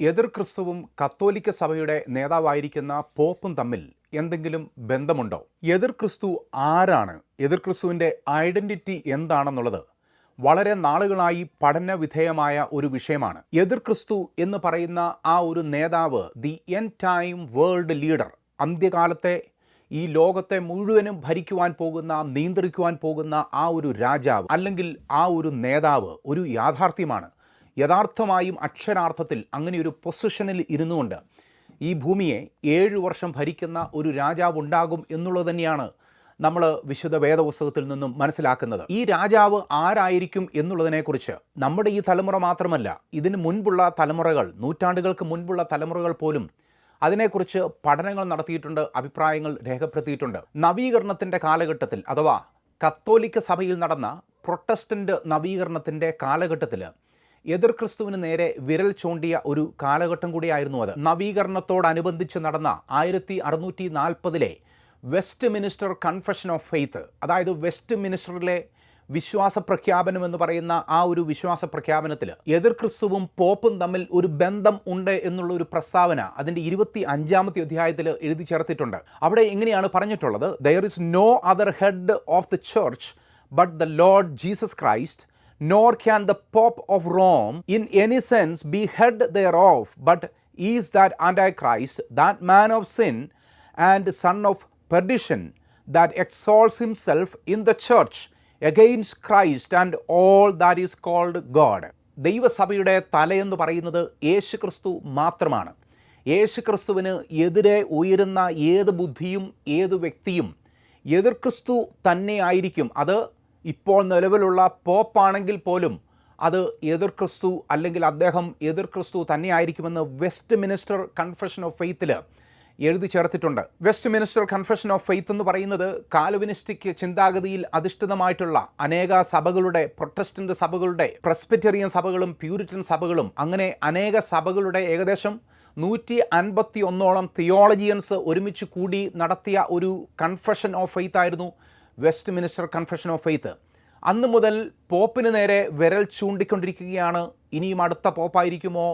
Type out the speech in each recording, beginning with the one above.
എതിർ ക്രിസ്തുവും കത്തോലിക്ക സഭയുടെ നേതാവായിരിക്കുന്ന പോപ്പും തമ്മിൽ എന്തെങ്കിലും ബന്ധമുണ്ടോ? എതിർ ക്രിസ്തു ആരാണ്? എതിർ ക്രിസ്തുവിന്റെ ഐഡന്റിറ്റി എന്താണെന്നുള്ളത് വളരെ നാളുകളായി പഠന വിധേയമായ ഒരു വിഷയമാണ്. എതിർ ക്രിസ്തു എന്ന് പറയുന്ന ആ ഒരു നേതാവ് the end time world leader അന്ത്യകാലത്തെ ഈ ലോകത്തെ മുഴുവനും ഭരിക്കുവാൻ പോകുന്ന നിയന്ത്രിക്കുവാൻ പോകുന്ന ആ ഒരു രാജാവ് അല്ലെങ്കിൽ ആ ഒരു നേതാവ് ഒരു യാഥാർത്ഥ്യമാണ്. യഥാർത്ഥമായും അക്ഷരാർത്ഥത്തിൽ അങ്ങനെ ഒരു പൊസിഷനിൽ ഇരുന്നുകൊണ്ട് ഈ ഭൂമിയെ ഏഴു വർഷം ഭരിക്കുന്ന ഒരു രാജാവ് ഉണ്ടാകും എന്നുള്ളത് തന്നെയാണ് നമ്മൾ വിശുദ്ധ വേദപുസ്തകത്തിൽ നിന്നും മനസ്സിലാക്കുന്നത്. ഈ രാജാവ് ആരായിരിക്കും എന്നുള്ളതിനെക്കുറിച്ച് നമ്മുടെ ഈ തലമുറ മാത്രമല്ല ഇതിന് മുൻപുള്ള തലമുറകൾ നൂറ്റാണ്ടുകൾക്ക് മുൻപുള്ള തലമുറകൾ പോലും അതിനെക്കുറിച്ച് പഠനങ്ങൾ നടത്തിയിട്ടുണ്ട് അഭിപ്രായങ്ങൾ രേഖപ്പെടുത്തിയിട്ടുണ്ട്. നവീകരണത്തിന്റെ കാലഘട്ടത്തിൽ അഥവാ കത്തോലിക്ക സഭയിൽ നടന്ന പ്രൊട്ടസ്റ്റന്റ് നവീകരണത്തിന്റെ കാലഘട്ടത്തിൽ എതിർ ക്രിസ്തുവിന് നേരെ വിരൽ ചൂണ്ടിയ ഒരു കാലഘട്ടം കൂടിയായിരുന്നു അത്. നവീകരണത്തോടനുബന്ധിച്ച് നടന്ന ആയിരത്തി അറുന്നൂറ്റി നാൽപ്പതിലെ Westminster confession of faith അതായത് വെസ്റ്റ് മിനിസ്റ്ററിലെ വിശ്വാസ പ്രഖ്യാപനം എന്ന് പറയുന്ന ആ ഒരു വിശ്വാസ പ്രഖ്യാപനത്തിൽ എതിർ ക്രിസ്തുവും പോപ്പും തമ്മിൽ ഒരു ബന്ധം ഉണ്ട് എന്നുള്ള ഒരു പ്രസ്താവന അതിന്റെ ഇരുപത്തി അഞ്ചാമത്തെ അധ്യായത്തിൽ എഴുതി ചേർത്തിട്ടുണ്ട്. അവിടെ എങ്ങനെയാണ് പറഞ്ഞിട്ടുള്ളത് there is no other head of the church but the Lord Jesus Christ nor can the Pope of Rome in any sense be head thereof, but is that Antichrist, that man of sin and son of perdition, that exalts himself in the church against Christ and all that is called God. ദൈവസഭയുടെ തലയെന്ന് പറയുന്നത് യേശു ക്രിസ്തു മാത്രമാണ് യേശു ക്രിസ്തുവിന് എതിരെ ഉയരുന്ന ഏത് ബുദ്ധിയും ഏത് വ്യക്തിയും എതിർ ക്രിസ്തു തന്നെയായിരിക്കും അത് ഇപ്പോൾ നിലവിലുള്ള പോപ്പാണെങ്കിൽ പോലും അത് എതിർ ക്രിസ്തു അല്ലെങ്കിൽ അദ്ദേഹം എതിർ ക്രിസ്തു തന്നെയായിരിക്കുമെന്ന് വെസ്റ്റ് മിനിസ്റ്റർ കൺഫെഷൻ ഓഫ് ഫെയ്ത്തിൽ എഴുതി ചേർത്തിട്ടുണ്ട്. Westminster confession of faith എന്ന് പറയുന്നത് കാലുവിനിസ്റ്റിക് ചിന്താഗതിയിൽ അധിഷ്ഠിതമായിട്ടുള്ള അനേക സഭകളുടെ പ്രൊട്ടസ്റ്റന്റ് സഭകളുടെ പ്രസ്പിറ്റേറിയൻ സഭകളും പ്യൂരിറ്റൻ സഭകളും അങ്ങനെ അനേക സഭകളുടെ ഏകദേശം നൂറ്റി അൻപത്തി ഒന്നോളം തിയോളജിയൻസ് ഒരുമിച്ച് കൂടി നടത്തിയ ഒരു കൺഫെഷൻ ഓഫ് ഫെയ്ത്ത് ആയിരുന്നു. Westminster confession of faith അന്ന് മുതൽ പോപ്പിന് നേരെ വിരൽ ചൂണ്ടിക്കൊണ്ടിരിക്കുകയാണ്. ഇനിയും അടുത്ത പോപ്പായിരിക്കുമോ?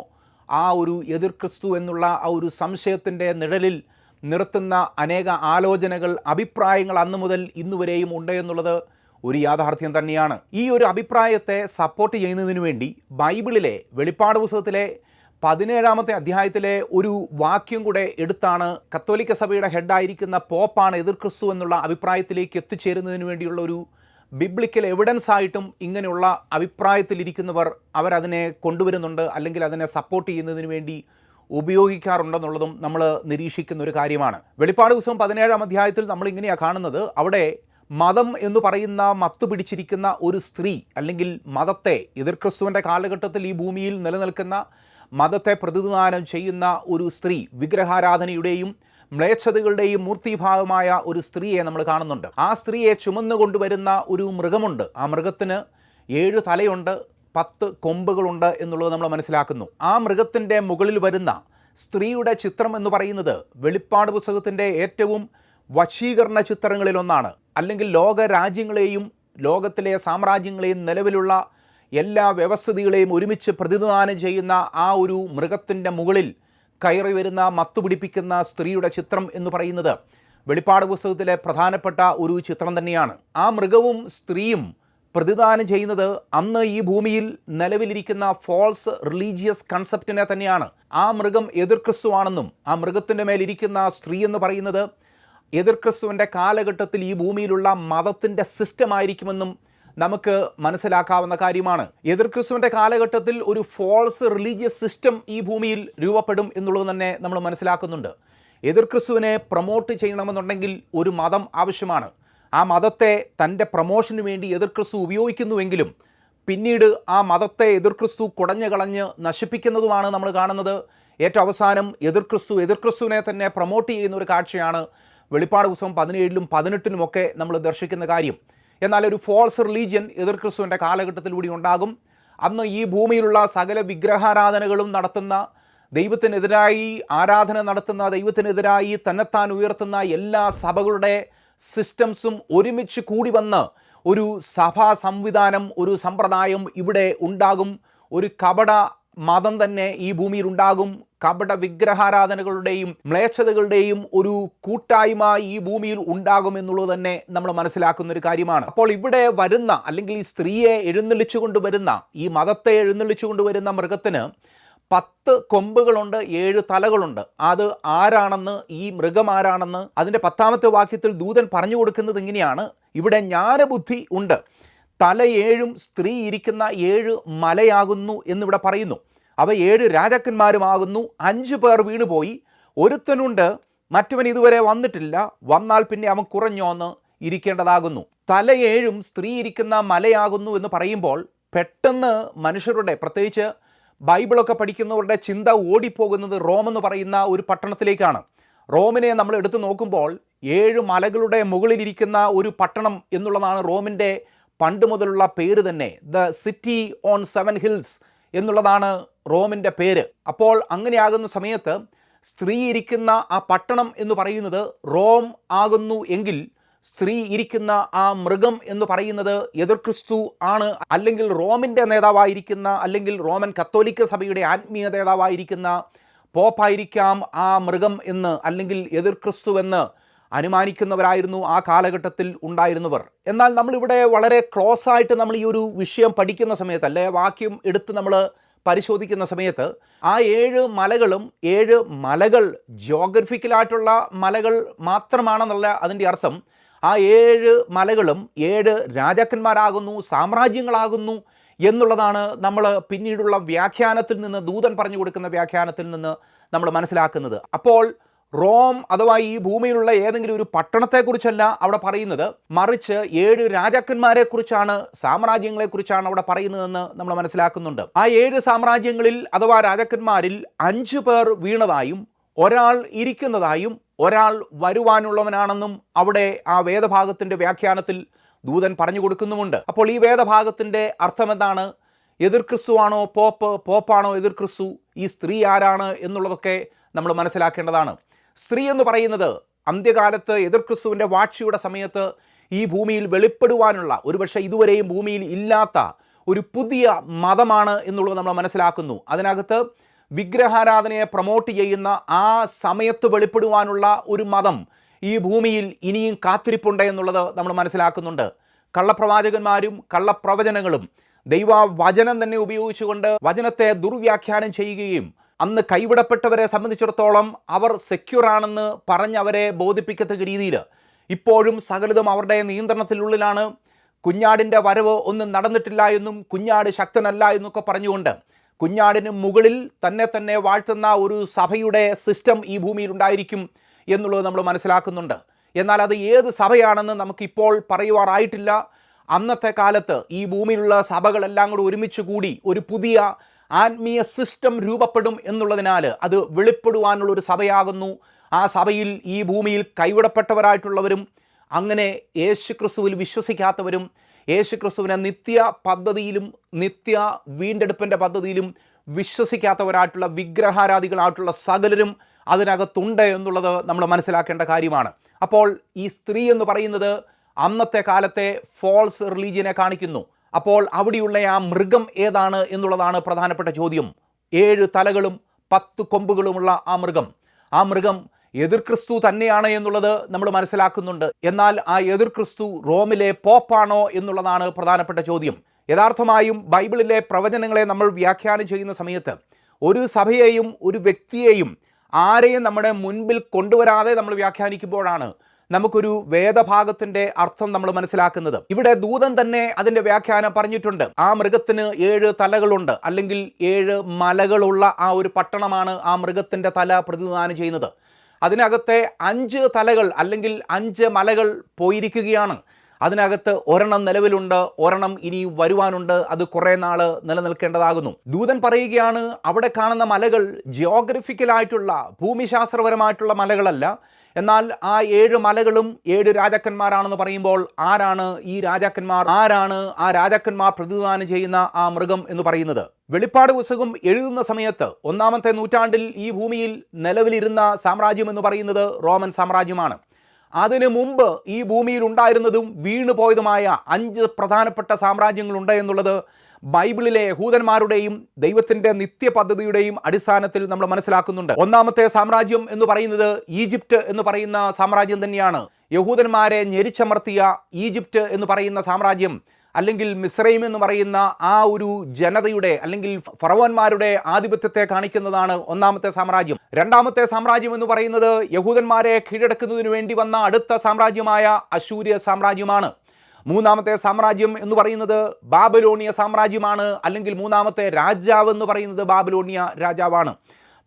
ആ ഒരു എതിർ ക്രിസ്തു എന്നുള്ള ആ ഒരു സംശയത്തിന്റെ നിഴലിൽ നിർത്തുന്ന അനേക ആലോചനകൾ അഭിപ്രായങ്ങൾ അന്ന് മുതൽ ഇന്നുവരെയും ഉണ്ട് എന്നുള്ളത് ഒരു യാഥാർത്ഥ്യം തന്നെയാണ്. ഈ ഒരു അഭിപ്രായത്തെ സപ്പോർട്ട് ചെയ്യുന്നതിന് വേണ്ടി ബൈബിളിലെ വെളിപ്പാട് പുസ്തകത്തിലെ പതിനേഴാമത്തെ അധ്യായത്തിലെ ഒരു വാക്യം കൂടെ എടുത്താണ് കത്തോലിക്ക സഭയുടെ ഹെഡായിരിക്കുന്ന പോപ്പാണ് എതിർ ക്രിസ്തു എന്നുള്ള അഭിപ്രായത്തിലേക്ക് എത്തിച്ചേരുന്നതിന് വേണ്ടിയുള്ള ഒരു ബിബ്ലിക്കൽ എവിഡൻസ് ആയിട്ടും ഇങ്ങനെയുള്ള അഭിപ്രായത്തിലിരിക്കുന്നവർ അവരതിനെ കൊണ്ടുവരുന്നുണ്ട് അല്ലെങ്കിൽ അതിനെ സപ്പോർട്ട് ചെയ്യുന്നതിന് വേണ്ടി ഉപയോഗിക്കാറുണ്ടെന്നുള്ളതും നമ്മൾ നിരീക്ഷിക്കുന്ന ഒരു കാര്യമാണ്. വെളിപ്പാട് ദിവസം പതിനേഴാം അധ്യായത്തിൽ നമ്മൾ ഇങ്ങനെയാണ് കാണുന്നത്. അവിടെ മതം എന്ന് പറയുന്ന മത്തു പിടിച്ചിരിക്കുന്ന ഒരു സ്ത്രീ അല്ലെങ്കിൽ മതത്തെ എതിർ ക്രിസ്തുവിന്റെ കാലഘട്ടത്തിൽ ഈ ഭൂമിയിൽ നിലനിൽക്കുന്ന മതത്തെ പ്രതിനിധാനം ചെയ്യുന്ന ഒരു സ്ത്രീ വിഗ്രഹാരാധനയുടെയും മ്ലേച്ഛതകളുടെയും മൂർത്തിഭാവമായ ഒരു സ്ത്രീയെ നമ്മൾ കാണുന്നുണ്ട്. ആ സ്ത്രീയെ ചുമന്നു കൊണ്ടുവരുന്ന ഒരു മൃഗമുണ്ട്. ആ മൃഗത്തിന് ഏഴ് തലയുണ്ട് പത്ത് കൊമ്പുകളുണ്ട് എന്നുള്ളത് നമ്മൾ മനസ്സിലാക്കുന്നു. ആ മൃഗത്തിന്റെ മുകളിൽ വരുന്ന സ്ത്രീയുടെ ചിത്രം എന്ന് പറയുന്നത് വെളിപ്പാട് പുസ്തകത്തിന്റെ ഏറ്റവും വശീകരണ ചിത്രങ്ങളിലൊന്നാണ്. അല്ലെങ്കിൽ ലോക രാജ്യങ്ങളെയും ലോകത്തിലെ സാമ്രാജ്യങ്ങളെയും നിലവിലുള്ള എല്ലാ വ്യവസ്ഥിതികളെയും ഒരുമിച്ച് പ്രതിനിധാനം ചെയ്യുന്ന ആ ഒരു മൃഗത്തിന്റെ മുകളിൽ കയറി വരുന്ന മത്തുപിടിപ്പിക്കുന്ന സ്ത്രീയുടെ ചിത്രം എന്ന് പറയുന്നത് വെളിപ്പാട് പുസ്തകത്തിലെ പ്രധാനപ്പെട്ട ഒരു ചിത്രം തന്നെയാണ്. ആ മൃഗവും സ്ത്രീയും പ്രതിദാനം ചെയ്യുന്നത് അന്ന് ഈ ഭൂമിയിൽ നിലവിലിരിക്കുന്ന ഫോൾസ് റിലീജിയസ് കൺസെപ്റ്റിനെ തന്നെയാണ്. ആ മൃഗം എതിർ ക്രിസ്തുവാണെന്നും ആ മൃഗത്തിന്റെ മേലിരിക്കുന്ന സ്ത്രീ എന്ന് പറയുന്നത് എതിർ ക്രിസ്തുവിന്റെ കാലഘട്ടത്തിൽ ഈ ഭൂമിയിലുള്ള മതത്തിന്റെ സിസ്റ്റം ആയിരിക്കുമെന്നും നമുക്ക് മനസ്സിലാക്കാവുന്ന കാര്യമാണ്. എതിർ ക്രിസ്തുവിന്റെ കാലഘട്ടത്തിൽ ഒരു ഫോൾസ് റിലീജിയസ് സിസ്റ്റം ഈ ഭൂമിയിൽ രൂപപ്പെടും എന്നുള്ളത് തന്നെ നമ്മൾ മനസ്സിലാക്കുന്നുണ്ട്. എതിർ ക്രിസ്തുവിനെ പ്രൊമോട്ട് ചെയ്യണമെന്നുണ്ടെങ്കിൽ ഒരു മതം ആവശ്യമാണ്. ആ മതത്തെ തന്റെ പ്രൊമോഷന് വേണ്ടി എതിർ ക്രിസ്തു ഉപയോഗിക്കുന്നുവെങ്കിലും പിന്നീട് ആ മതത്തെ എതിർ ക്രിസ്തു കുടഞ്ഞു കളഞ്ഞ് നശിപ്പിക്കുന്നതുമാണ് നമ്മൾ കാണുന്നത്. ഏറ്റവും അവസാനം എതിർ ക്രിസ്തു എതിർ ക്രിസ്തുവിനെ തന്നെ പ്രൊമോട്ട് ചെയ്യുന്ന ഒരു കാഴ്ചയാണ് വെളിപ്പാട് പുസ്തകം പതിനേഴിലും പതിനെട്ടിലുമൊക്കെ നമ്മൾ ദർശിക്കുന്ന കാര്യം. എന്നാൽ ഒരു ഫോൾസ് റിലീജിയൻ എതിർ ക്രിസ്തുവിന്റെ കാലഘട്ടത്തിലൂടെ ഉണ്ടാകും. അന്ന് ഈ ഭൂമിയിലുള്ള സകല വിഗ്രഹാരാധനകളും നടത്തുന്ന ദൈവത്തിനെതിരായി ആരാധന നടത്തുന്ന ദൈവത്തിനെതിരായി തന്നെത്താൻ ഉയർത്തുന്ന എല്ലാ സഭകളുടെ സിസ്റ്റംസും ഒരുമിച്ച് കൂടി വന്ന് ഒരു സഭാ സംവിധാനം ഒരു സമ്പ്രദായം ഇവിടെ ഉണ്ടാകും. ഒരു കപട മതം തന്നെ ഈ ഭൂമിയിൽ ഉണ്ടാകും. കപട വിഗ്രഹാരാധനകളുടെയും മ്ലേച്ഛതകളുടെയും ഒരു കൂട്ടായ്മ ഈ ഭൂമിയിൽ ഉണ്ടാകും എന്നുള്ളത് തന്നെ നമ്മൾ മനസ്സിലാക്കുന്ന ഒരു കാര്യമാണ്. അപ്പോൾ ഇവിടെ വരുന്ന അല്ലെങ്കിൽ ഈ സ്ത്രീയെ എഴുന്നള്ളിച്ചു കൊണ്ടുവരുന്ന ഈ മതത്തെ എഴുന്നള്ളിച്ചു കൊണ്ടുവരുന്ന മൃഗത്തിന് പത്ത് കൊമ്പുകളുണ്ട് ഏഴ് തലകളുണ്ട്. അത് ആരാണെന്ന് ഈ മൃഗം ആരാണെന്ന് അതിന്റെ പത്താമത്തെ വാക്യത്തിൽ ദൂതൻ പറഞ്ഞു കൊടുക്കുന്നത് ഇങ്ങനെയാണ്. ഇവിടെ ജ്ഞാനബുദ്ധി ഉണ്ട്. തല ഏഴും സ്ത്രീ ഇരിക്കുന്ന ഏഴ് മലയാകുന്നു എന്നിവിടെ പറയുന്നു. അവ ഏഴ് രാജാക്കന്മാരുമാകുന്നു അഞ്ച് പേർ വീണുപോയി. ഒരുത്തനുണ്ട് മറ്റവൻ ഇതുവരെ വന്നിട്ടില്ല. വന്നാൽ പിന്നെ അവൻ കുറഞ്ഞോന്ന് ഇരിക്കേണ്ടതാകുന്നു. തല ഏഴും സ്ത്രീ ഇരിക്കുന്ന മലയാകുന്നു എന്ന് പറയുമ്പോൾ പെട്ടെന്ന് മനുഷ്യരുടെ പ്രത്യേകിച്ച് ബൈബിളൊക്കെ പഠിക്കുന്നവരുടെ ചിന്ത ഓടിപ്പോകുന്നത് റോം എന്ന് പറയുന്ന ഒരു പട്ടണത്തിലേക്കാണ്. റോമിനെ നമ്മൾ എടുത്തു നോക്കുമ്പോൾ ഏഴ് മലകളുടെ മുകളിലിരിക്കുന്ന ഒരു പട്ടണം എന്നുള്ളതാണ് റോമിന്റെ പണ്ട് മുതലുള്ള പേര് തന്നെ. The city on seven hills എന്നുള്ളതാണ് റോമിന്റെ പേര്. അപ്പോൾ അങ്ങനെയാകുന്ന സമയത്ത് സ്ത്രീ ഇരിക്കുന്ന ആ പട്ടണം എന്ന് പറയുന്നത് റോം ആകുന്നു എങ്കിൽ സ്ത്രീ ഇരിക്കുന്ന ആ മൃഗം എന്ന് പറയുന്നത് എതിർക്രിസ്തു ആണ്. അല്ലെങ്കിൽ റോമിന്റെ നേതാവായിരിക്കുന്ന അല്ലെങ്കിൽ റോമൻ കത്തോലിക്ക സഭയുടെ ആത്മീയ നേതാവായിരിക്കുന്ന പോപ്പായിരിക്കാം ആ മൃഗം എന്ന് അല്ലെങ്കിൽ എതിർ ക്രിസ്തു എന്ന് അനുമാനിക്കുന്നവരായിരുന്നു ആ കാലഘട്ടത്തിൽ ഉണ്ടായിരുന്നവർ. എന്നാൽ നമ്മളിവിടെ വളരെ ക്ലോസ് ആയിട്ട് നമ്മൾ ഈ ഒരു വിഷയം പഠിക്കുന്ന സമയത്ത് അല്ലെ വാക്യം എടുത്ത് നമ്മൾ പരിശോധിക്കുന്ന സമയത്ത് ആ ഏഴ് മലകളും ഏഴ് മലകൾ ജോഗ്രഫിക്കലായിട്ടുള്ള മലകൾ മാത്രമാണെന്നുള്ള അതിന്റെ അർത്ഥം. ആ ഏഴ് മലകളും ഏഴ് രാജാക്കന്മാരാകുന്നു സാമ്രാജ്യങ്ങളാകുന്നു എന്നുള്ളതാണ് നമ്മൾ പിന്നീടുള്ള വ്യാഖ്യാനത്തിൽ നിന്ന് ദൂതൻ പറഞ്ഞു കൊടുക്കുന്ന വ്യാഖ്യാനത്തിൽ നിന്ന് നമ്മൾ മനസ്സിലാക്കുന്നത്. അപ്പോൾ റോം അഥവാ ഈ ഭൂമിയിലുള്ള ഏതെങ്കിലും ഒരു പട്ടണത്തെക്കുറിച്ചല്ല അവിടെ പറയുന്നത്. മറിച്ച് ഏഴ് രാജാക്കന്മാരെക്കുറിച്ചാണ് സാമ്രാജ്യങ്ങളെക്കുറിച്ചാണ് അവിടെ പറയുന്നതെന്ന് നമ്മൾ മനസ്സിലാക്കുന്നുണ്ട്. ആ ഏഴ് സാമ്രാജ്യങ്ങളിൽ അഥവാ രാജാക്കന്മാരിൽ അഞ്ചു പേർ വീണതായും ഒരാൾ ഇരിക്കുന്നതായും ഒരാൾ വരുവാനുള്ളവനാണെന്നും അവിടെ ആ വേദഭാഗത്തിന്റെ വ്യാഖ്യാനത്തിൽ ദൂതൻ പറഞ്ഞു കൊടുക്കുന്നുമുണ്ട്. അപ്പോൾ ഈ വേദഭാഗത്തിന്റെ അർത്ഥം എന്താണ് എതിർ ക്രിസ്തുവാണോ പോപ്പ്? പോപ്പാണോ എതിർ ക്രിസ്തു? ഈ സ്ത്രീ ആരാണ് എന്നുള്ളതൊക്കെ നമ്മൾ മനസ്സിലാക്കേണ്ടതാണ്. സ്ത്രീ എന്ന് പറയുന്നത് അന്ത്യകാലത്ത് എതിർ ക്രിസ്തുവിന്റെ വാഴ്ചയുടെ സമയത്ത് ഈ ഭൂമിയിൽ വെളിപ്പെടുവാനുള്ള ഒരുപക്ഷെ ഇതുവരെയും ഭൂമിയിൽ ഇല്ലാത്ത ഒരു പുതിയ മതമാണ് എന്നുള്ളത് നമ്മൾ മനസ്സിലാക്കുന്നു. അതിനകത്ത് വിഗ്രഹാരാധനയെ പ്രൊമോട്ട് ചെയ്യുന്ന ആ സമയത്ത് വെളിപ്പെടുവാനുള്ള ഒരു മതം ഈ ഭൂമിയിൽ ഇനിയും കാത്തിരിപ്പുണ്ട് എന്നുള്ളത് നമ്മൾ മനസ്സിലാക്കുന്നുണ്ട്. കള്ളപ്രവാചകന്മാരും കള്ളപ്രവചനങ്ങളും ദൈവ വചനം തന്നെ ഉപയോഗിച്ചുകൊണ്ട് വചനത്തെ ദുർവ്യാഖ്യാനം ചെയ്യുകയും അന്ന് കൈവിടപ്പെട്ടവരെ സംബന്ധിച്ചിടത്തോളം അവർ സെക്യൂർ ആണെന്ന് പറഞ്ഞ് അവരെ ബോധിപ്പിക്കത്തക്ക രീതിയിൽ ഇപ്പോഴും സകലതും അവരുടെ നിയന്ത്രണത്തിനുള്ളിലാണ് കുഞ്ഞാടിന്റെ വരവ് ഒന്നും നടന്നിട്ടില്ല എന്നും കുഞ്ഞാട് ശക്തനല്ല എന്നൊക്കെ പറഞ്ഞുകൊണ്ട് കുഞ്ഞാടിന് മുകളിൽ തന്നെ തന്നെ വാഴ്ത്തുന്ന ഒരു സഭയുടെ സിസ്റ്റം ഈ ഭൂമിയിൽ ഉണ്ടായിരിക്കും എന്നുള്ളത് നമ്മൾ മനസ്സിലാക്കുന്നുണ്ട്. എന്നാൽ അത് ഏത് സഭയാണെന്ന് നമുക്കിപ്പോൾ പറയുവാറായിട്ടില്ല. അന്നത്തെ കാലത്ത് ഈ ഭൂമിയിലുള്ള സഭകളെല്ലാം കൂടി ഒരുമിച്ച് കൂടി ഒരു പുതിയ ആത്മീയ സിസ്റ്റം രൂപപ്പെടും എന്നുള്ളതിനാൽ അത് വെളിപ്പെടുവാനുള്ള ഒരു സഭയാകുന്നു. ആ സഭയിൽ ഈ ഭൂമിയിൽ കൈവിടപ്പെട്ടവരായിട്ടുള്ളവരും അങ്ങനെ യേശു ക്രിസ്തുവിൽ വിശ്വസിക്കാത്തവരും യേശു ക്രിസ്തുവിനെ നിത്യ പദ്ധതിയിലും നിത്യ വീണ്ടെടുപ്പിന്റെ പദ്ധതിയിലും വിശ്വസിക്കാത്തവരായിട്ടുള്ള വിഗ്രഹാരാധികളായിട്ടുള്ള സകലരും അതിനകത്തുണ്ട് എന്നുള്ളത് നമ്മൾ മനസ്സിലാക്കേണ്ട കാര്യമാണ്. അപ്പോൾ ഈ സ്ത്രീ എന്ന് പറയുന്നത് അന്നത്തെ കാലത്തെ ഫോൾസ് റിലീജിയനെ കാണിക്കുന്നു. അപ്പോൾ അവിടെയുള്ള ആ മൃഗം ഏതാണ് എന്നുള്ളതാണ് പ്രധാനപ്പെട്ട ചോദ്യം. ഏഴ് തലകളും പത്ത് കൊമ്പുകളുമുള്ള ആ മൃഗം. ആ മൃഗം എതിർ ക്രിസ്തു തന്നെയാണ് എന്നുള്ളത് നമ്മൾ മനസ്സിലാക്കുന്നുണ്ട്. എന്നാൽ ആ എതിർ ക്രിസ്തു റോമിലെ പോപ്പാണോ എന്നുള്ളതാണ് പ്രധാനപ്പെട്ട ചോദ്യം. യഥാർത്ഥമായും ബൈബിളിലെ പ്രവചനങ്ങളെ നമ്മൾ വ്യാഖ്യാനം ചെയ്യുന്ന സമയത്ത് ഒരു സഭയെയും ഒരു വ്യക്തിയെയും ആരെയും നമ്മുടെ മുൻപിൽ കൊണ്ടുവരാതെ നമ്മൾ വ്യാഖ്യാനിക്കുമ്പോഴാണ് നമുക്കൊരു വേദഭാഗത്തിന്റെ അർത്ഥം നമ്മൾ മനസ്സിലാക്കുന്നത്. ഇവിടെ ദൂതൻ തന്നെ അതിന്റെ വ്യാഖ്യാനം പറഞ്ഞിട്ടുണ്ട്. ആ മൃഗത്തിന് ഏഴ് തലകളുണ്ട്. അല്ലെങ്കിൽ ഏഴ് മലകളുള്ള ആ ഒരു പട്ടണമാണ് ആ മൃഗത്തിന്റെ തല പ്രതിനിധാനം ചെയ്യുന്നത്. അതിനകത്തെ അഞ്ച് തലകൾ അല്ലെങ്കിൽ അഞ്ച് മലകൾ പോയിരിക്കുകയാണ്. അതിനകത്ത് ഒരെണ്ണം നിലവിലുണ്ട് ഒരെണ്ണം ഇനി വരുവാനുണ്ട്. അത് കുറേ നാൾ നിലനിൽക്കേണ്ടതാകുന്നു. ദൂതൻ പറയുകയാണ് അവിടെ കാണുന്ന മലകൾ ജിയോഗ്രഫിക്കലായിട്ടുള്ള ഭൂമിശാസ്ത്രപരമായിട്ടുള്ള മലകളല്ല. എന്നാൽ ആ ഏഴ് മലകളും ഏഴ് രാജാക്കന്മാരാണെന്ന് പറയുമ്പോൾ ആരാണ് ഈ രാജാക്കന്മാർ? ആരാണ് ആ രാജാക്കന്മാർ പ്രതിനിധാനം ചെയ്യുന്ന ആ മൃഗം എന്ന് പറയുന്നത്? വെളിപ്പാട് പുസ്തകം എഴുതുന്ന സമയത്ത് ഒന്നാമത്തെ നൂറ്റാണ്ടിൽ ഈ ഭൂമിയിൽ നിലവിലിരുന്ന സാമ്രാജ്യം എന്ന് പറയുന്നത് റോമൻ സാമ്രാജ്യമാണ്. അതിനു മുമ്പ് ഈ ഭൂമിയിൽ ഉണ്ടായിരുന്നതും വീണുപോയതുമായ അഞ്ച് പ്രധാനപ്പെട്ട സാമ്രാജ്യങ്ങളുണ്ട് എന്നുള്ളത് ബൈബിളിലെ യഹൂദന്മാരുടെയും നിത്യ പദ്ധതിയുടെയും അടിസ്ഥാനത്തിൽ നമ്മൾ മനസ്സിലാക്കുന്നുണ്ട്. ഒന്നാമത്തെ സാമ്രാജ്യം എന്ന് പറയുന്നത് ഈജിപ്റ്റ് എന്ന് പറയുന്ന സാമ്രാജ്യം തന്നെയാണ്. യഹൂദന്മാരെ ഞെരിച്ചമർത്തിയ ഈജിപ്റ്റ് എന്ന് പറയുന്ന സാമ്രാജ്യം അല്ലെങ്കിൽ മിസ്രൈം എന്ന് പറയുന്ന ആ ഒരു ജനതയുടെ അല്ലെങ്കിൽ ഫറവന്മാരുടെ ആധിപത്യത്തെ കാണിക്കുന്നതാണ് ഒന്നാമത്തെ സാമ്രാജ്യം. രണ്ടാമത്തെ സാമ്രാജ്യം എന്ന് പറയുന്നത് യഹൂദന്മാരെ കീഴടക്കുന്നതിന് വേണ്ടി വന്ന അടുത്ത സാമ്രാജ്യമായ അശൂര്യ സാമ്രാജ്യമാണ്. മൂന്നാമത്തെ സാമ്രാജ്യം എന്ന് പറയുന്നത് ബാബലോണിയ സാമ്രാജ്യമാണ് അല്ലെങ്കിൽ മൂന്നാമത്തെ രാജാവ് എന്ന് പറയുന്നത് ബാബലോണിയ രാജാവാണ്.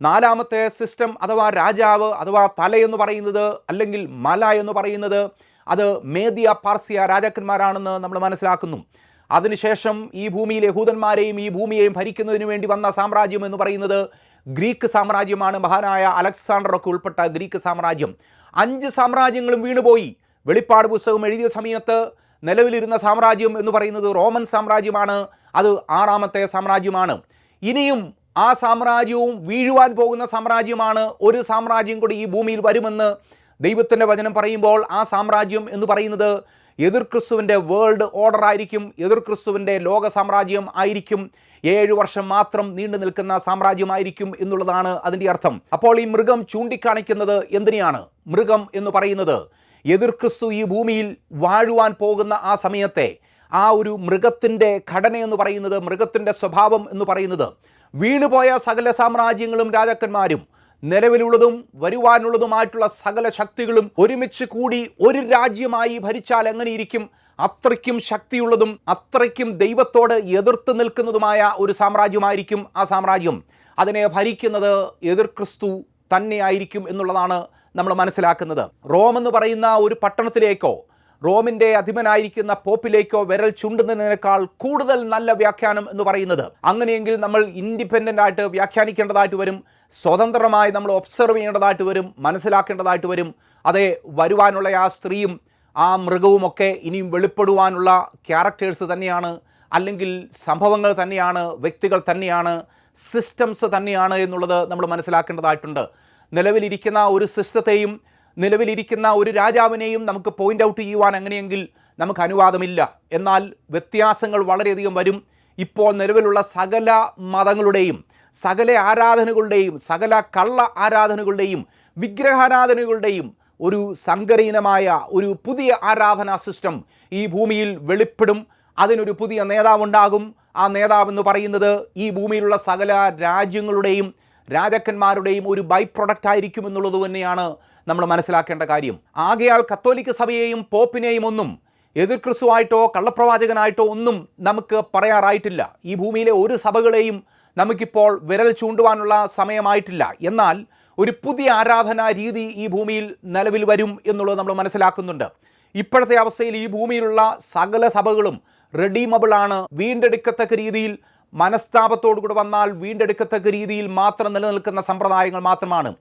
നാലാമത്തെ സിസ്റ്റം അഥവാ രാജാവ് അഥവാ തല എന്ന് പറയുന്നത് അല്ലെങ്കിൽ മല എന്ന് പറയുന്നത് അത് മേദിയ പാർസിയ രാജാക്കന്മാരാണെന്ന് നമ്മൾ മനസ്സിലാക്കുന്നു. അതിനുശേഷം ഈ ഭൂമിയിലെ യഹൂദന്മാരെയും ഈ ഭൂമിയെയും ഭരിക്കുന്നതിന് വേണ്ടി വന്ന സാമ്രാജ്യം എന്ന് പറയുന്നത് ഗ്രീക്ക് സാമ്രാജ്യമാണ്. മഹാനായ അലക്സാണ്ടറൊക്കെ ഉൾപ്പെട്ട ഗ്രീക്ക് സാമ്രാജ്യം. അഞ്ച് സാമ്രാജ്യങ്ങളും വീണുപോയി. വെളിപ്പാട് പുസ്തകം എഴുതിയ സമയത്ത് നിലവിലിരുന്ന സാമ്രാജ്യം എന്ന് പറയുന്നത് റോമൻ സാമ്രാജ്യമാണ്. അത് ആറാമത്തെ സാമ്രാജ്യമാണ്. ഇനിയും ആ സാമ്രാജ്യവും വീഴുവാൻ പോകുന്ന സാമ്രാജ്യമാണ് ഒരു സാമ്രാജ്യം കൂടി ഈ ഭൂമിയിൽ വരുമെന്ന് ദൈവത്തിന്റെ വചനം പറയുമ്പോൾ ആ സാമ്രാജ്യം എന്ന് പറയുന്നത് എതിർ ക്രിസ്തുവിന്റെ വേൾഡ് ഓർഡർ ആയിരിക്കും എതിർ ക്രിസ്തുവിന്റെ ലോക സാമ്രാജ്യം ആയിരിക്കും. ഏഴ് വർഷം മാത്രം നീണ്ടു നിൽക്കുന്ന സാമ്രാജ്യമായിരിക്കും എന്നുള്ളതാണ് അതിന്റെ അർത്ഥം. അപ്പോൾ ഈ മൃഗം ചൂണ്ടിക്കാണിക്കുന്നത് എന്തിനെയാണ്? മൃഗം എന്ന് പറയുന്നത് എതിർ ക്രിസ്തു ഈ ഭൂമിയിൽ വാഴുവാൻ പോകുന്ന ആ സമയത്തെ ആ ഒരു മൃഗത്തിന്റെ ഘടന എന്ന് പറയുന്നത് മൃഗത്തിന്റെ സ്വഭാവം എന്ന് പറയുന്നത് വീണുപോയ സകല സാമ്രാജ്യങ്ങളും രാജാക്കന്മാരും നിലവിലുള്ളതും വരുവാനുള്ളതുമായിട്ടുള്ള സകല ശക്തികളും ഒരുമിച്ച് കൂടി ഒരു രാജ്യമായി ഭരിച്ചാൽ എങ്ങനെയിരിക്കും? അത്രയ്ക്കും ശക്തിയുള്ളതും അത്രയ്ക്കും ദൈവത്തോട് എതിർത്ത് നിൽക്കുന്നതുമായ ഒരു സാമ്രാജ്യമായിരിക്കും ആ സാമ്രാജ്യം. അതിനെ ഭരിക്കുന്നത് എതിർ ക്രിസ്തു തന്നെയായിരിക്കും എന്നുള്ളതാണ് നമ്മൾ മനസ്സിലാക്കുന്നത്. റോം എന്ന് പറയുന്ന ഒരു പട്ടണത്തിലേക്കോ റോമിന്റെ അധിപനായിരിക്കുന്ന പോപ്പിലേക്കോ വിരൽ ചുണ്ടുന്നതിനേക്കാൾ കൂടുതൽ നല്ല വ്യാഖ്യാനം എന്ന് പറയുന്നത്. അങ്ങനെയെങ്കിൽ നമ്മൾ ഇൻഡിപെൻഡന്റ് ആയിട്ട് വ്യാഖ്യാനിക്കേണ്ടതായിട്ട് വരും. സ്വതന്ത്രമായി നമ്മൾ ഒബ്സർവ് ചെയ്യേണ്ടതായിട്ട് വരും. മനസ്സിലാക്കേണ്ടതായിട്ട് വരും. അതേ വരുവാനുള്ള ആ സ്ത്രീയും ആ മൃഗവുമൊക്കെ ഇനിയും വെളിപ്പെടുവാനുള്ള ക്യാരക്ടേഴ്സ് തന്നെയാണ്. അല്ലെങ്കിൽ സംഭവങ്ങൾ തന്നെയാണ് വ്യക്തികൾ തന്നെയാണ് സിസ്റ്റംസ് തന്നെയാണ് എന്നുള്ളത് നമ്മൾ മനസ്സിലാക്കേണ്ടതായിട്ടുണ്ട്. നിലവിലിരിക്കുന്ന ഒരു സിസ്റ്റത്തെയും നിലവിലിരിക്കുന്ന ഒരു രാജാവിനെയും നമുക്ക് പോയിന്റ് ഔട്ട് ചെയ്യുവാൻ അങ്ങനെയെങ്കിൽ നമുക്ക് അനുവാദമില്ല. എന്നാൽ വ്യത്യാസങ്ങൾ വളരെയധികം വരും. ഇപ്പോൾ നിലവിലുള്ള സകല മതങ്ങളുടെയും സകല ആരാധനകളുടെയും സകല കള്ള ആരാധനകളുടെയും വിഗ്രഹാരാധനകളുടെയും ഒരു സങ്കരീനമായ ഒരു പുതിയ ആരാധനാ സിസ്റ്റം ഈ ഭൂമിയിൽ വെളിപ്പെടും. അതിനൊരു പുതിയ നേതാവുണ്ടാകും. ആ നേതാവ് എന്ന് പറയുന്നത് ഈ ഭൂമിയിലുള്ള സകല രാജ്യങ്ങളുടെയും രാജാക്കന്മാരുടെയും ഒരു ബൈ പ്രൊഡക്റ്റ് ആയിരിക്കും എന്നുള്ളത് തന്നെയാണ് നമ്മൾ മനസ്സിലാക്കേണ്ട കാര്യം. ആകയാൽ കത്തോലിക്ക സഭയെയും പോപ്പിനെയും ഒന്നും എതിർ ക്രിസ്തുവായിട്ടോ കള്ളപ്രവാചകനായിട്ടോ ഒന്നും നമുക്ക് പറയാറായിട്ടില്ല. ഈ ഭൂമിയിലെ ഒരു സഭകളെയും നമുക്കിപ്പോൾ വിരൽ ചൂണ്ടുവാനുള്ള സമയമായിട്ടില്ല. എന്നാൽ ഒരു പുതിയ ആരാധനാ രീതി ഈ ഭൂമിയിൽ നിലവിൽ വരും എന്നുള്ളത് നമ്മൾ മനസ്സിലാക്കുന്നുണ്ട്. ഇപ്പോഴത്തെ അവസ്ഥയിൽ ഈ ഭൂമിയിലുള്ള സകല സഭകളും റെഡീമബിളാണ് വീണ്ടെടുക്കത്തക്ക രീതിയിൽ മനസ്താപത്തോടു കൂടെ വന്നാൽ വീണ്ടെടുക്കത്തക്ക രീതിയിൽ മാത്രം നിലനിൽക്കുന്ന സമ്പ്രദായങ്ങൾ മാത്രമാണ്.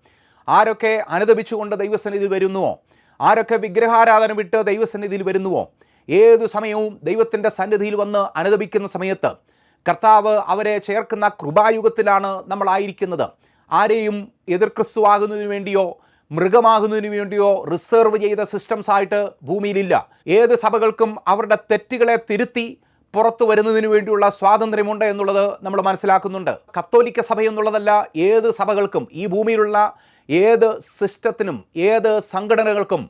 ആരൊക്കെ അനുദപിച്ചുകൊണ്ട് ദൈവസന്നിധി വരുന്നുവോ? ആരൊക്കെ വിഗ്രഹാരാധന വിട്ട് ദൈവസന്നിധിയിൽ വരുന്നുവോ? ഏത് സമയവും ദൈവത്തിന്റെ സന്നിധിയിൽ വന്ന് അനുദപിക്കുന്ന സമയത്ത് കർത്താവ് അവരെ ചേർക്കുന്ന കൃപായുഗത്തിലാണ് നമ്മളായിരിക്കുന്നത് ആരെയും എതിർ ക്രിസ്തുവാകുന്നതിന് വേണ്ടിയോ മൃഗമാകുന്നതിന് വേണ്ടിയോ റിസർവ് ചെയ്ത സിസ്റ്റംസ് ആയിട്ട് ഭൂമിയിലില്ല. ഏത് സഭകൾക്കും അവരുടെ തെറ്റുകളെ തിരുത്തി പുറത്തു വരുന്നതിന് വേണ്ടിയുള്ള സ്വാതന്ത്ര്യമുണ്ട് എന്നുള്ളത് നമ്മൾ മനസ്സിലാക്കുന്നുണ്ട്. കത്തോലിക്ക സഭ എന്നുള്ളതല്ല ഏത് സഭകൾക്കും ഈ ഭൂമിയിലുള്ള ഏത് സിസ്റ്റത്തിനും ഏത് സംഘടനകൾക്കും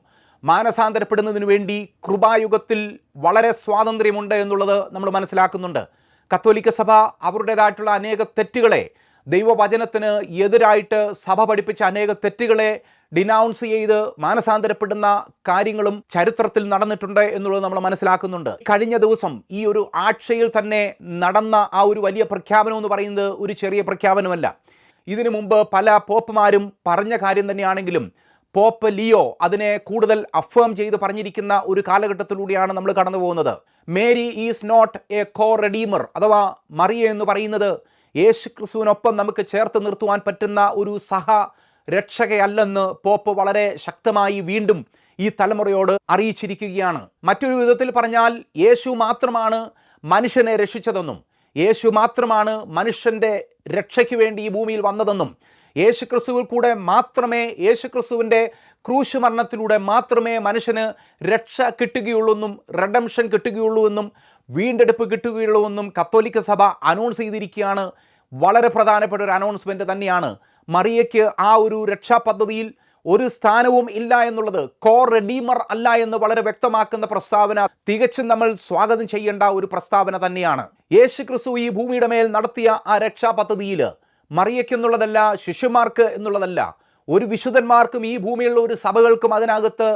മാനസാന്തരപ്പെടുന്നതിനു വേണ്ടി കൃപായുഗത്തിൽ വളരെ സ്വാതന്ത്ര്യമുണ്ട് എന്നുള്ളത് നമ്മൾ മനസ്സിലാക്കുന്നുണ്ട്. കത്തോലിക്ക സഭ അവരുടേതായിട്ടുള്ള അനേക തെറ്റുകളെ ദൈവവചനത്തിന് എതിരായിട്ട് സഭ പഠിപ്പിച്ച അനേക തെറ്റുകളെ ഡിനൗൺസ് ചെയ്ത് മാനസാന്തരപ്പെടുന്ന കാര്യങ്ങളും ചരിത്രത്തിൽ നടന്നിട്ടുണ്ട് എന്നുള്ളത് നമ്മൾ മനസ്സിലാക്കുന്നുണ്ട്. കഴിഞ്ഞ ദിവസം ഈ ഒരു ആഴ്ചയിൽ തന്നെ നടന്ന ആ ഒരു വലിയ പ്രഖ്യാപനം എന്ന് പറയുന്നത് ഒരു ചെറിയ പ്രഖ്യാപനമല്ല. ഇതിനു മുമ്പ് പല പോപ്പുമാരും പറഞ്ഞ കാര്യം തന്നെയാണെങ്കിലും പോപ്പ് ലിയോ അതിനെ കൂടുതൽ അഫേം ചെയ്ത് പറഞ്ഞിരിക്കുന്ന ഒരു കാലഘട്ടത്തിലൂടെയാണ് നമ്മൾ കടന്നു പോകുന്നത്. Mary is not a co redeemer അഥവാ മറിയ എന്ന് പറയുന്നത് യേശു ക്രിസ്തുവിനൊപ്പം നമുക്ക് ചേർത്ത് നിർത്തുവാൻ പറ്റുന്ന ഒരു സഹ രക്ഷകയല്ലെന്ന് പോപ്പ് വളരെ ശക്തമായി വീണ്ടും ഈ തലമുറയോട് അറിയിച്ചിരിക്കുകയാണ്. മറ്റൊരു വിധത്തിൽ പറഞ്ഞാൽ യേശു മാത്രമാണ് മനുഷ്യനെ രക്ഷിച്ചതെന്നും യേശു മാത്രമാണ് മനുഷ്യന്റെ രക്ഷയ്ക്ക് വേണ്ടി ഈ ഭൂമിയിൽ വന്നതെന്നും യേശു ക്രിസ്തുവിൽ കൂടെ മാത്രമേ യേശു ക്രിസ്തുവിന്റെ ക്രൂശ് മരണത്തിലൂടെ മാത്രമേ മനുഷ്യന് രക്ഷ കിട്ടുകയുള്ളൂ എന്നും റെഡംഷൻ കിട്ടുകയുള്ളൂ എന്നും വീണ്ടെടുപ്പ് കിട്ടുകയുള്ളൂ എന്നും കത്തോലിക്ക സഭ അനൗൺസ് ചെയ്തിരിക്കുകയാണ്. വളരെ പ്രധാനപ്പെട്ട ഒരു അനൗൺസ്മെന്റ് തന്നെയാണ്. മറിയയ്ക്ക് ആ ഒരു രക്ഷാപദ്ധതിയിൽ ഒരു സ്ഥാനവും ഇല്ല എന്നുള്ളത് കോർ റെഡീമർ അല്ല എന്ന് വളരെ വ്യക്തമാക്കുന്ന പ്രസ്താവന തികച്ചും നമ്മൾ സ്വാഗതം ചെയ്യേണ്ട ഒരു പ്രസ്താവന തന്നെയാണ്. യേശു ക്രിസ്തു ഈ ഭൂമിയുടെ മേൽ നടത്തിയ ആ രക്ഷാ പദ്ധതിയിൽ മറിയയ്ക്കെന്നുള്ളതല്ല ശിശുമാർക്ക് എന്നുള്ളതല്ല ഒരു വിശുദ്ധന്മാർക്കും ഈ ഭൂമിയിലുള്ള ഒരു സഭകൾക്കും അതിനകത്ത്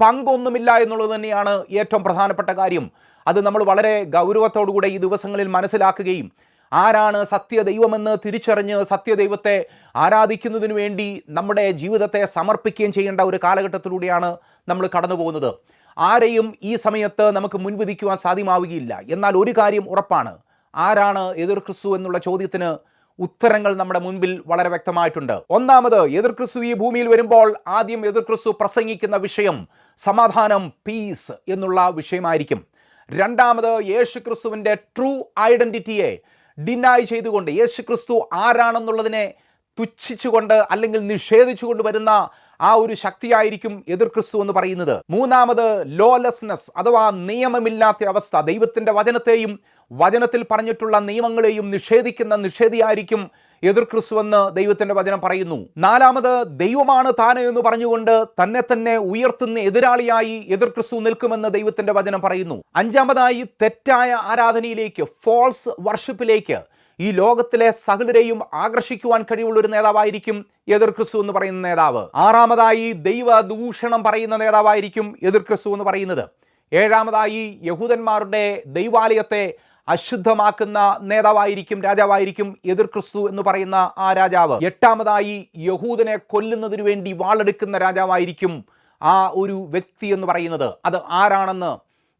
പങ്കൊന്നുമില്ല എന്നുള്ളത് തന്നെയാണ് ഏറ്റവും പ്രധാനപ്പെട്ട കാര്യം. അത് നമ്മൾ വളരെ ഗൗരവത്തോടുകൂടെ ഈ ദിവസങ്ങളിൽ മനസ്സിലാക്കുകയും ആരാണ് സത്യദൈവമെന്ന് തിരിച്ചറിഞ്ഞ് സത്യദൈവത്തെ ആരാധിക്കുന്നതിനു വേണ്ടി നമ്മുടെ ജീവിതത്തെ സമർപ്പിക്കുകയും ചെയ്യേണ്ട ഒരു കാലഘട്ടത്തിലൂടെയാണ് നമ്മൾ കടന്നു പോകുന്നത് ആരെയും ഈ സമയത്ത് നമുക്ക് മുൻവിധിക്കുവാൻ സാധ്യമാവുകയില്ല. എന്നാൽ ഒരു കാര്യം ഉറപ്പാണ്. ആരാണ് എതിർ ക്രിസ്തു എന്നുള്ള ചോദ്യത്തിന് ഉത്തരങ്ങൾ നമ്മുടെ മുൻപിൽ വളരെ വ്യക്തമായിട്ടുണ്ട്. ഒന്നാമത് എതിർ ക്രിസ്തു ഈ ഭൂമിയിൽ വരുമ്പോൾ ആദ്യം എതിർ ക്രിസ്തു പ്രസംഗിക്കുന്ന വിഷയം സമാധാനം പീസ് എന്നുള്ള വിഷയമായിരിക്കും. രണ്ടാമത് യേശു ക്രിസ്തുവിന്റെ ട്രൂ ഐഡന്റിറ്റിയെ ഡിനായ് ചെയ്തുകൊണ്ട് യേശു ക്രിസ്തു ആരാണെന്നുള്ളതിനെ തുച്ഛിച്ചുകൊണ്ട് അല്ലെങ്കിൽ നിഷേധിച്ചുകൊണ്ട് വരുന്ന ആ ഒരു ശക്തിയായിരിക്കും എതിർ ക്രിസ്തു എന്ന് പറയുന്നത്. മൂന്നാമത് ലോലെസ്നെസ് അഥവാ നിയമമില്ലാത്ത അവസ്ഥ. ദൈവത്തിന്റെ വചനത്തെയും വചനത്തിൽ പറഞ്ഞിട്ടുള്ള നിയമങ്ങളെയും നിഷേധിക്കുന്ന നിഷേധിയായിരിക്കും എതിർ ക്രിസ്തു എന്ന് ദൈവത്തിന്റെ വചനം പറയുന്നു. നാലാമത് ദൈവമാണ് താന എന്ന് പറഞ്ഞുകൊണ്ട് തന്നെ തന്നെ ഉയർത്തുന്ന എതിരാളിയായി എതിർ ക്രിസ്തു നിൽക്കുമെന്ന് ദൈവത്തിന്റെ വചനം പറയുന്നു. അഞ്ചാമതായി തെറ്റായ ആരാധനയിലേക്ക് ഫോൾസ് വർഷിപ്പിലേക്ക് ഈ ലോകത്തിലെ സകലരെയും ആകർഷിക്കുവാൻ കഴിവുള്ള ഒരു നേതാവായിരിക്കും എതിർ ക്രിസ്തു എന്ന് പറയുന്ന നേതാവ്. ആറാമതായി ദൈവ ദൂഷണം പറയുന്ന നേതാവായിരിക്കും എതിർ ക്രിസ്തു എന്ന് പറയുന്നത്. ഏഴാമതായി യഹൂദന്മാരുടെ ദൈവാലയത്തെ അശുദ്ധമാക്കുന്ന നേതാവായിരിക്കും രാജാവായിരിക്കും എതിർ ക്രിസ്തു എന്ന് പറയുന്ന ആ രാജാവ്. എട്ടാമതായി യഹൂദനെ കൊല്ലുന്നതിനു വേണ്ടി വാളെടുക്കുന്ന രാജാവായിരിക്കും ആ ഒരു വ്യക്തി എന്ന് പറയുന്നത്. അത് ആരാണെന്ന്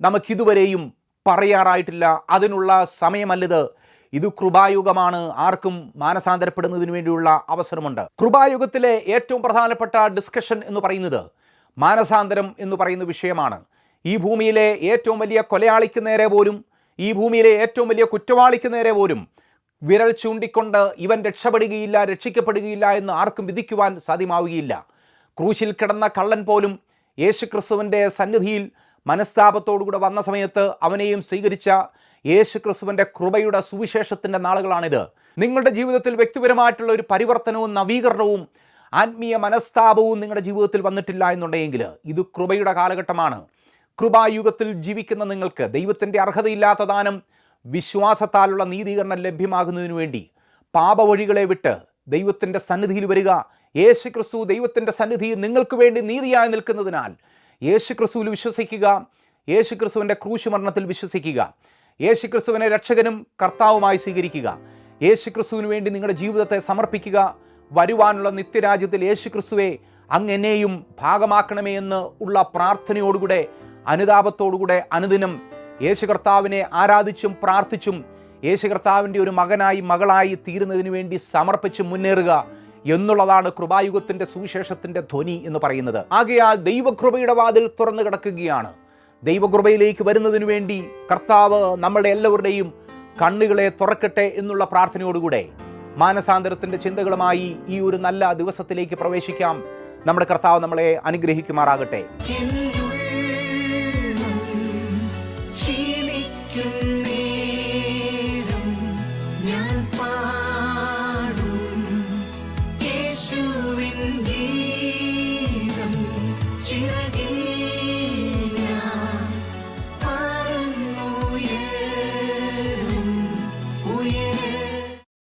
നമുക്കിതുവരെയും പറയാറായിട്ടില്ല. അതിനുള്ള സമയമല്ലത് ഇത് കൃപായുഗമാണ്. ആർക്കും മാനസാന്തരപ്പെടുന്നതിന് വേണ്ടിയുള്ള അവസരമുണ്ട്. കൃപായുഗത്തിലെ ഏറ്റവും പ്രധാനപ്പെട്ട ഡിസ്കഷൻ എന്ന് പറയുന്നത് മാനസാന്തരം എന്ന് പറയുന്ന വിഷയമാണ്. ഈ ഭൂമിയിലെ ഏറ്റവും വലിയ കൊലയാളിക്ക് നേരെ പോലും ഈ ഭൂമിയിലെ ഏറ്റവും വലിയ കുറ്റവാളിക്ക് നേരെ പോലും വിരൽ ചൂണ്ടിക്കൊണ്ട് ഇവൻ രക്ഷപ്പെടുകയില്ല രക്ഷിക്കപ്പെടുകയില്ല എന്ന് ആർക്കും വിധിക്കുവാൻ സാധ്യമാവുകയില്ല. ക്രൂശിൽ കിടന്ന കള്ളൻ പോലും യേശുക്രിസ്തുവിന്റെ സന്നിധിയിൽ മനസ്താപത്തോടുകൂടെ വന്ന സമയത്ത് അവനെയും സ്വീകരിച്ച യേശുക്രിസ്തുവിന്റെ കൃപയുടെ സുവിശേഷത്തിന്റെ നാളുകളാണിത്. നിങ്ങളുടെ ജീവിതത്തിൽ വ്യക്തിപരമായിട്ടുള്ള ഒരു പരിവർത്തനവും നവീകരണവും ആത്മീയ മനസ്താപവും നിങ്ങളുടെ ജീവിതത്തിൽ വന്നിട്ടില്ല എന്നുണ്ടെങ്കിൽ ഇത് കൃപയുടെ കാലഘട്ടമാണ്. കൃപായുഗത്തിൽ ജീവിക്കുന്ന നിങ്ങൾക്ക് ദൈവത്തിന്റെ അർഹതയില്ലാത്ത ദാനം വിശ്വാസത്താലുള്ള നീതീകരണം ലഭ്യമാകുന്നതിനു വേണ്ടി പാപവഴികളെ വിട്ട് ദൈവത്തിന്റെ സന്നിധിയിൽ വരിക. യേശു ക്രിസ്തു ദൈവത്തിന്റെ സന്നിധിയിൽ നിങ്ങൾക്ക് വേണ്ടി നീതിയായി നിൽക്കുന്നതിനാൽ യേശു ക്രിസ്തുവിൽ വിശ്വസിക്കുക. യേശു ക്രിസ്തുവിന്റെ ക്രൂശ് വിശ്വസിക്കുക. യേശു ക്രിസ്തുവിനെ രക്ഷകനും കർത്താവുമായി സ്വീകരിക്കുക. യേശു ക്രിസ്തുവിന് വേണ്ടി നിങ്ങളുടെ ജീവിതത്തെ സമർപ്പിക്കുക. വരുവാനുള്ള നിത്യരാജ്യത്തിൽ യേശു ക്രിസ്തുവെ അങ്ങ് എന്നെയും ഭാഗമാക്കണമേ എന്ന് ഉള്ള പ്രാർത്ഥനയോടുകൂടെ അനുതാപത്തോടുകൂടെ അനുദിനം യേശു കർത്താവിനെ ആരാധിച്ചും പ്രാർത്ഥിച്ചും യേശു കർത്താവിന്റെ ഒരു മകനായി മകളായി തീരുന്നതിന് വേണ്ടി സമർപ്പിച്ച് മുന്നേറുക എന്നുള്ളതാണ് കൃപായുഗത്തിന്റെ സുവിശേഷത്തിന്റെ ധ്വനി എന്ന് പറയുന്നത്. ആകയാൽ ദൈവകൃപയുടെ വാതിൽ തുറന്നു കിടക്കുകയാണ്. ദൈവകൃപയിലേക്ക് വരുന്നതിനു വേണ്ടി കർത്താവ് നമ്മളുടെ എല്ലാവരുടെയും കണ്ണുകളെ തുറക്കട്ടെ എന്നുള്ള പ്രാർത്ഥനയോടുകൂടെ മാനസാന്തരത്തിന്റെ ചിന്തകളുമായി ഈ ഒരു നല്ല ദിവസത്തിലേക്ക് പ്രവേശിക്കാം. നമ്മുടെ കർത്താവ് നമ്മളെ അനുഗ്രഹിക്കുമാറാകട്ടെ.